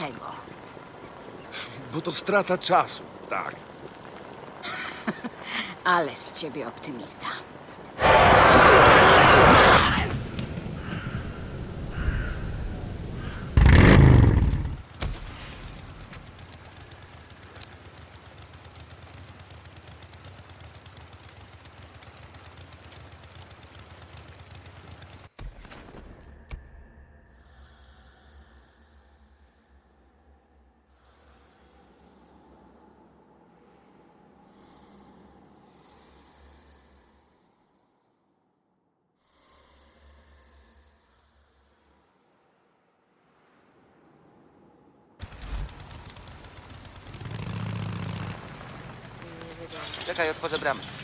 Dlaczego? Bo to strata czasu, tak. Ale z ciebie optymista. Czekaj, otworzę bramę.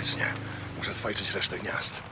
Faktycznie. Muszę swajczyć resztę gniazd.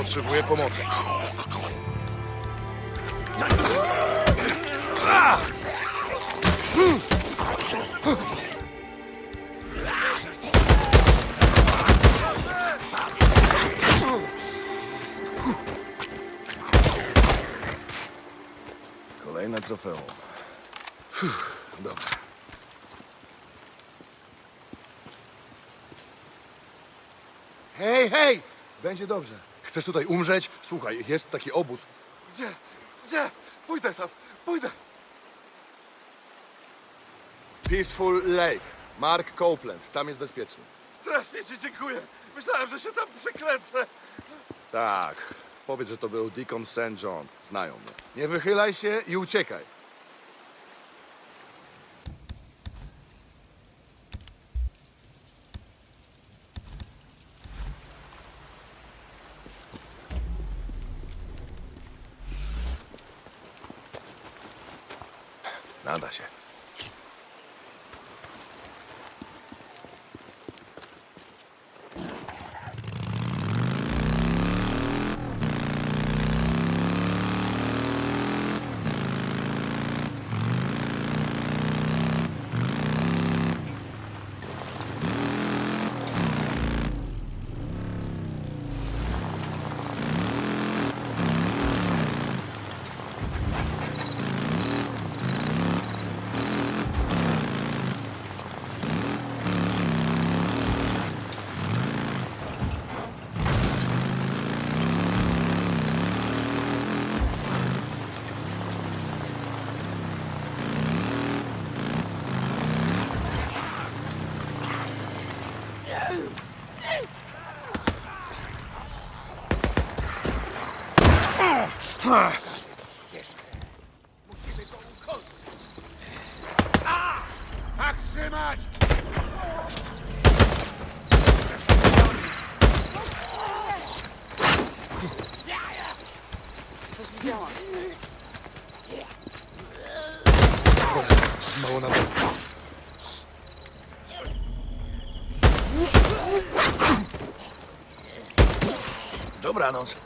Potrzebuje pomocy. Kolejne trofeum. Fuh, dobra. Hej, hej! Będzie dobrze. Chcesz tutaj umrzeć? Słuchaj, jest taki obóz. Gdzie? Gdzie? Pójdę tam, pójdę. Peaceful Lake. Mark Copeland. Tam jest bezpiecznie. Strasznie ci dziękuję. Myślałem, że się tam przekręcę. Tak. Powiedz, że to był Deacon St. John. Znają mnie. Nie wychylaj się i uciekaj. Nada się. Coś widziałam. Mało na. Dobranoc.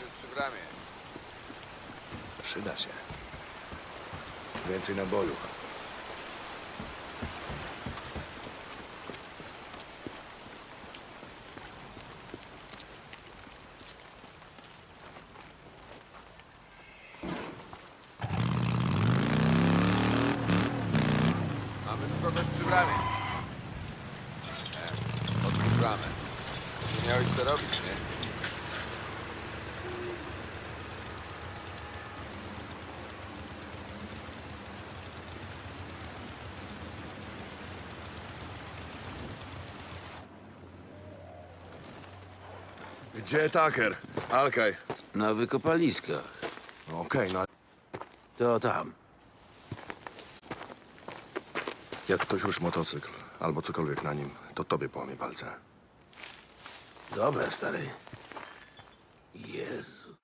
To jest przy bramie. Przyda się. Więcej nabojów. Mamy tu kogoś przy bramie. E, otwórz bramę. Nie miałeś co robić, nie? Gdzie Tucker? Alkaj. Na wykopaliskach. Okej, no To tam. jak ktoś już motocykl albo cokolwiek na nim, to tobie połamie palce. Dobra, stary. Jezu.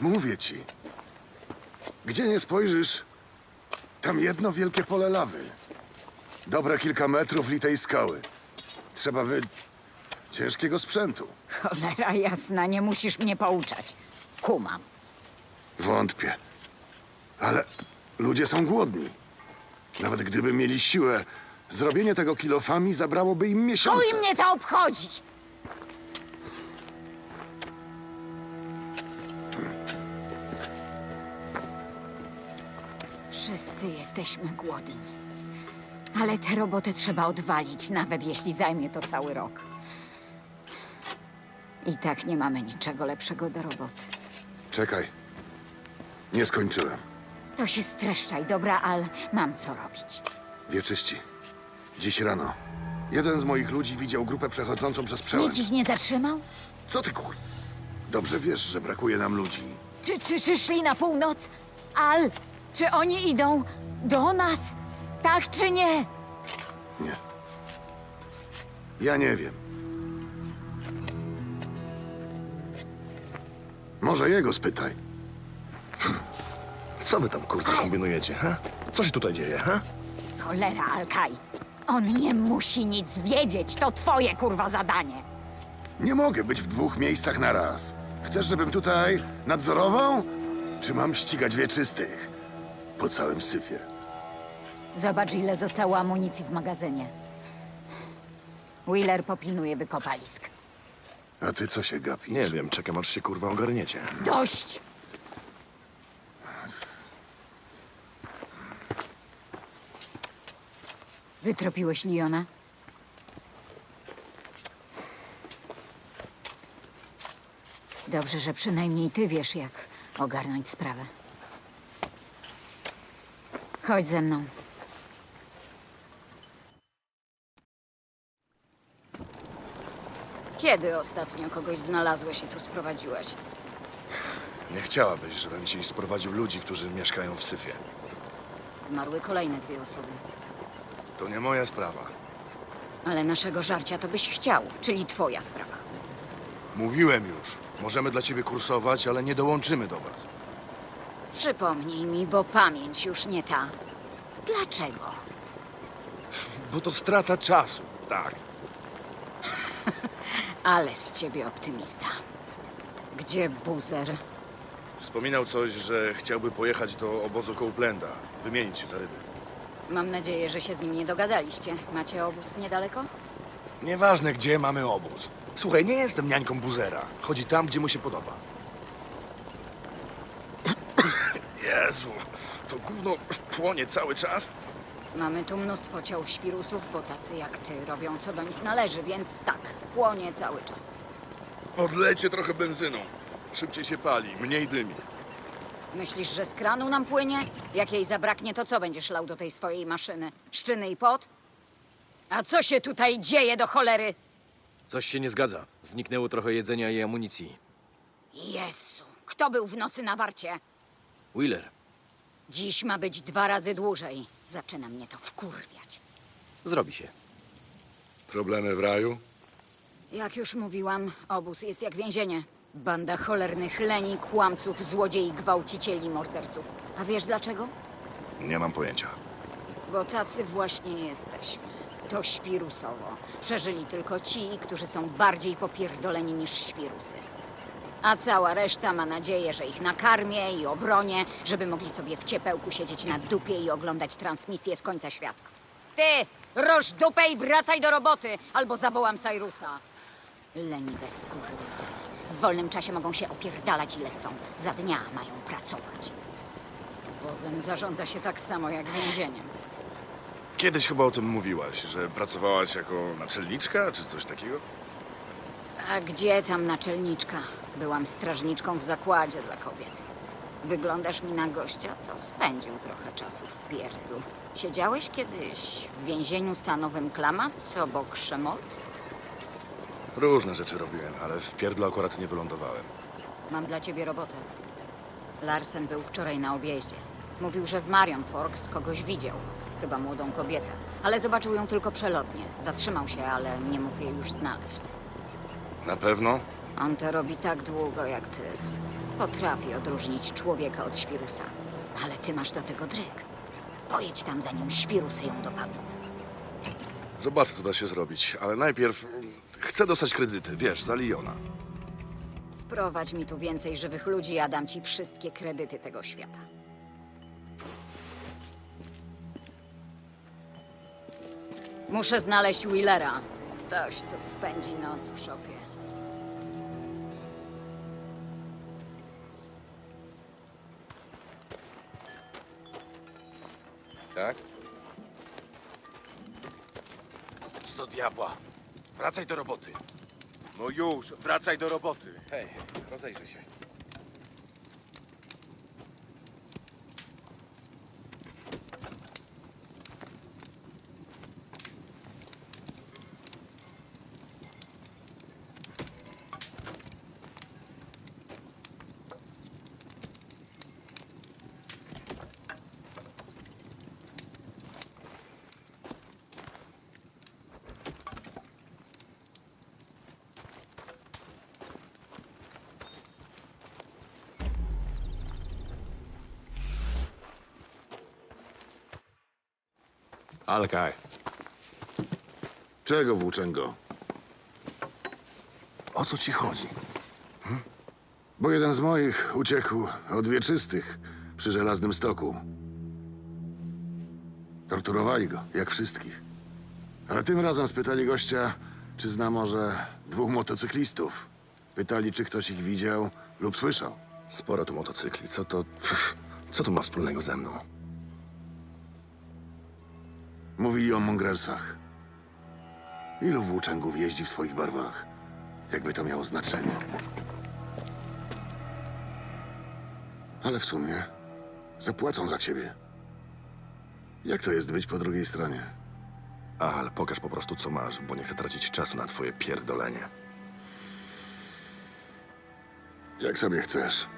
Mówię ci. Gdzie nie spojrzysz, tam jedno wielkie pole lawy. Dobre kilka metrów litej skały. Trzeba by ciężkiego sprzętu. Cholera jasna, nie musisz mnie pouczać. Kumam. Wątpię. Ale ludzie są głodni. Nawet gdyby mieli siłę, zrobienie tego kilofami zabrałoby im miesiące. Chuj mnie to obchodzić! Wszyscy jesteśmy głodni. Ale tę robotę trzeba odwalić, nawet jeśli zajmie to cały rok. I tak nie mamy niczego lepszego do roboty. Czekaj. Nie skończyłem. To się streszczaj, dobra, Al, mam co robić. Wieczyści. Dziś rano. Jeden z moich ludzi widział grupę przechodzącą przez Nikt przełęcz. ich nie zatrzymał? Co ty kur... Dobrze wiesz, że brakuje nam ludzi. Czy, czy, czy szli na północ? Al, czy oni idą do nas? Tak czy nie? Nie. Ja nie wiem. Może jego spytaj. Co wy tam kurwa kombinujecie, ha? Co się tutaj dzieje, ha? Cholera, Alkaj. On nie musi nic wiedzieć. To twoje kurwa zadanie. Nie mogę być w dwóch miejscach na raz. Chcesz, żebym tutaj nadzorował? Czy mam ścigać wieczystych? Po całym syfie. Zobacz, ile zostało amunicji w magazynie. Wheeler popilnuje wykopalisk. A ty co się gapisz? Nie wiem, czekam aż się kurwa ogarniecie. Dość! Wytropiłeś Liona? Dobrze, że przynajmniej ty wiesz, jak ogarnąć sprawę. Chodź ze mną. Kiedy ostatnio kogoś znalazłeś i tu sprowadziłeś? Nie chciałabyś, żebym ci sprowadził ludzi, którzy mieszkają w Syfie. Zmarły kolejne dwie osoby. To nie moja sprawa. Ale naszego żarcia to byś chciał, czyli twoja sprawa. Mówiłem już. Możemy dla ciebie kursować, ale nie dołączymy do was. Przypomnij mi, bo pamięć już nie ta. Dlaczego? Bo to strata czasu. Tak. Ale z ciebie optymista. Gdzie buzer? Wspominał coś, że chciałby pojechać do obozu Copeplanda. Wymienić się za ryby. Mam nadzieję, że się z nim nie dogadaliście. Macie obóz niedaleko? Nieważne, gdzie mamy obóz. Słuchaj, nie jestem niańką buzera. Chodzi tam, gdzie mu się podoba. Jezu, to gówno płonie cały czas? Mamy tu mnóstwo ciał świrusów, bo tacy jak ty robią co do nich należy, więc tak, płonie cały czas. Podlecie trochę benzyną. Szybciej się pali, mniej dymi. Myślisz, że z kranu nam płynie? Jak jej zabraknie, to co będziesz lał do tej swojej maszyny? Szczyny i pot? A co się tutaj dzieje do cholery? Coś się nie zgadza. Zniknęło trochę jedzenia i amunicji. Jezu, kto był w nocy na warcie? Wheeler, Dziś ma być dwa razy dłużej. Zaczyna mnie to wkurwiać. zrobi się. Problemy w raju? Jak już mówiłam, obóz jest jak więzienie. Banda cholernych leni, kłamców, złodziei, gwałcicieli, morderców. A wiesz dlaczego? Nie mam pojęcia. Bo tacy właśnie jesteśmy. To świrusowo. Przeżyli tylko ci, którzy są bardziej popierdoleni niż świrusy. A cała reszta ma nadzieję, że ich nakarmię i obronię, żeby mogli sobie w ciepełku siedzieć na dupie i oglądać transmisję z końca świata. Ty, roż dupę i wracaj do roboty, albo zawołam Cyrusa. Leniwe skurwysyny. W wolnym czasie mogą się opierdalać ile chcą. Za dnia mają pracować. Obozem zarządza się tak samo jak więzieniem. Kiedyś chyba o tym mówiłaś, że pracowałaś jako naczelniczka czy coś takiego? A gdzie tam naczelniczka? Byłam strażniczką w zakładzie dla kobiet. Wyglądasz mi na gościa, co spędził trochę czasu w pierdlu. Siedziałeś kiedyś w więzieniu stanowym Klamat obok Szemolt? Różne rzeczy robiłem, ale w pierdlu akurat nie wylądowałem. Mam dla ciebie robotę. Larsen był wczoraj na objeździe. Mówił, że w Marion Forks kogoś widział. Chyba młodą kobietę. Ale zobaczył ją tylko przelotnie. Zatrzymał się, ale nie mógł jej już znaleźć. Na pewno? On to robi tak długo jak ty. Potrafi odróżnić człowieka od świrusa. Ale ty masz do tego dryk. Pojedź tam, zanim świrusy ją dopadną. Zobacz, co da się zrobić, ale najpierw mm, chcę dostać kredyty, wiesz, za Liona. Sprowadź mi tu więcej żywych ludzi, a dam ci wszystkie kredyty tego świata. Muszę znaleźć Willera. Ktoś tu spędzi noc w szopie. Tak? Co do diabła? Wracaj do roboty. No już, wracaj do roboty. Hej, rozejrzyj się. Alkaj. Czego włóczęgo? O co ci chodzi? Bo jeden z moich uciekł od wieczystych przy żelaznym stoku. Torturowali go, jak wszystkich. Ale tym razem spytali gościa, czy zna może dwóch motocyklistów. Pytali, czy ktoś ich widział lub słyszał. Sporo tu motocykli, co to... Co to ma wspólnego ze mną? Mówili o Mongrelsach. Ilu włóczęgów jeździ w swoich barwach? Jakby to miało znaczenie. Ale w sumie zapłacą za ciebie. Jak to jest być po drugiej stronie? Al, pokaż po prostu co masz, bo nie chcę tracić czasu na twoje pierdolenie. Jak sobie chcesz.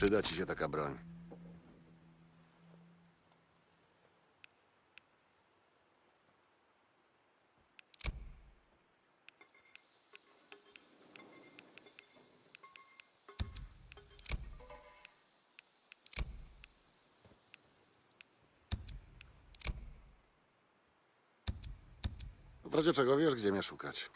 Przyda ci się taka broń. W razie czego wiesz, gdzie mnie szukać.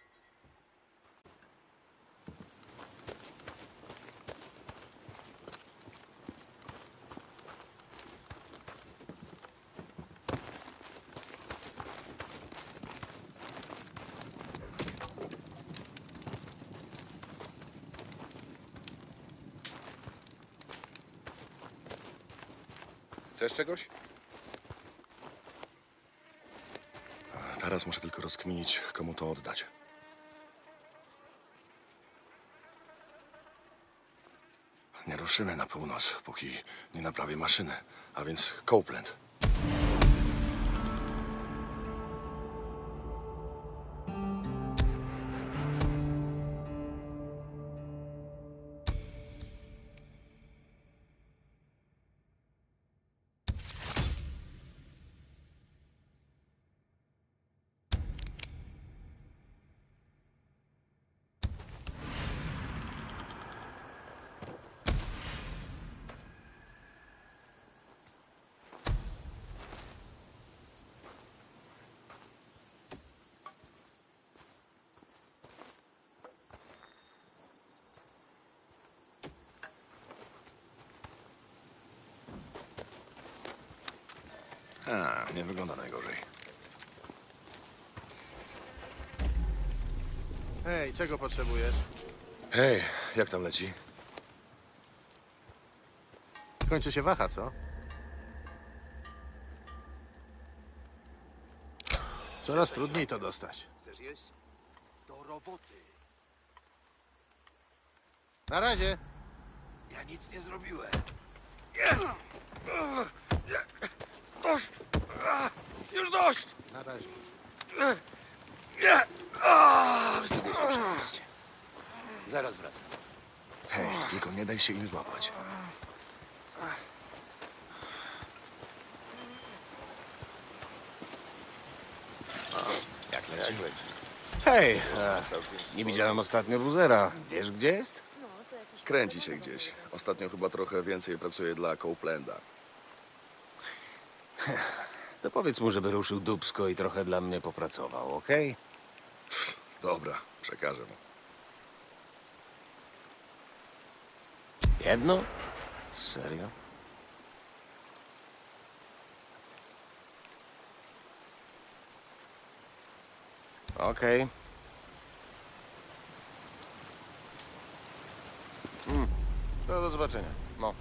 Chcesz czegoś? A Teraz muszę tylko rozkminić, komu to oddać. Nie ruszymy na północ, póki nie naprawię maszyny, a więc Copeland. A, nie wygląda najgorzej. Hej, czego potrzebujesz? Hej, jak tam leci? Kończy się waha, co? Coraz trudniej to dostać. Chcesz jeść? Do roboty. Na razie. Ja nic nie zrobiłem. Już dość! Na razie. Zaraz wracam. Hej, tylko nie daj się im złapać. Jak leci? Hej, e, nie widziałem ostatnio Buzera. Wiesz, gdzie jest? Kręci się gdzieś. Ostatnio chyba trochę więcej pracuje dla Copelanda. To powiedz mu, żeby ruszył dubsko i trochę dla mnie popracował, okej? Dobra, przekażę mu. Jedno? Serio? Okej. Mm. To do zobaczenia. No.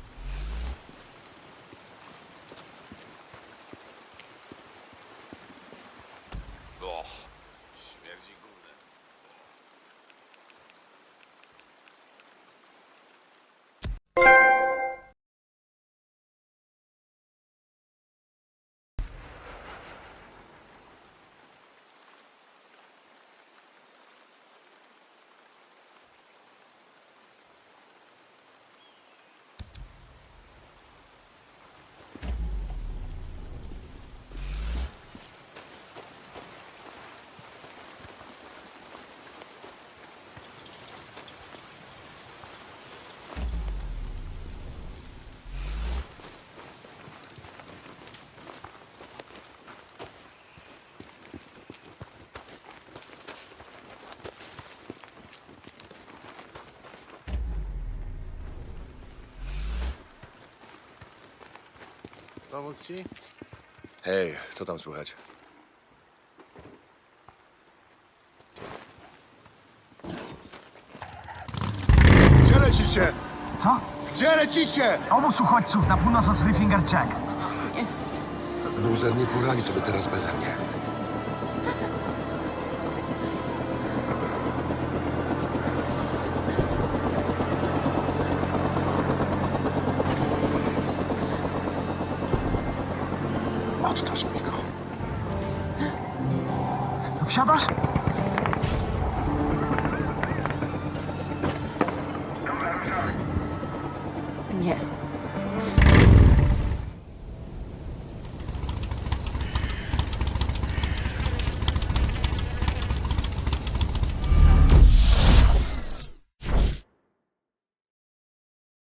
Pomóc ci? Hej, co tam słychać? Gdzie lecicie? Co? Gdzie lecicie? Obóz uchodźców na północ od Three Finger Jack. Luzer nie poradzi sobie teraz beze mnie. Siadasz?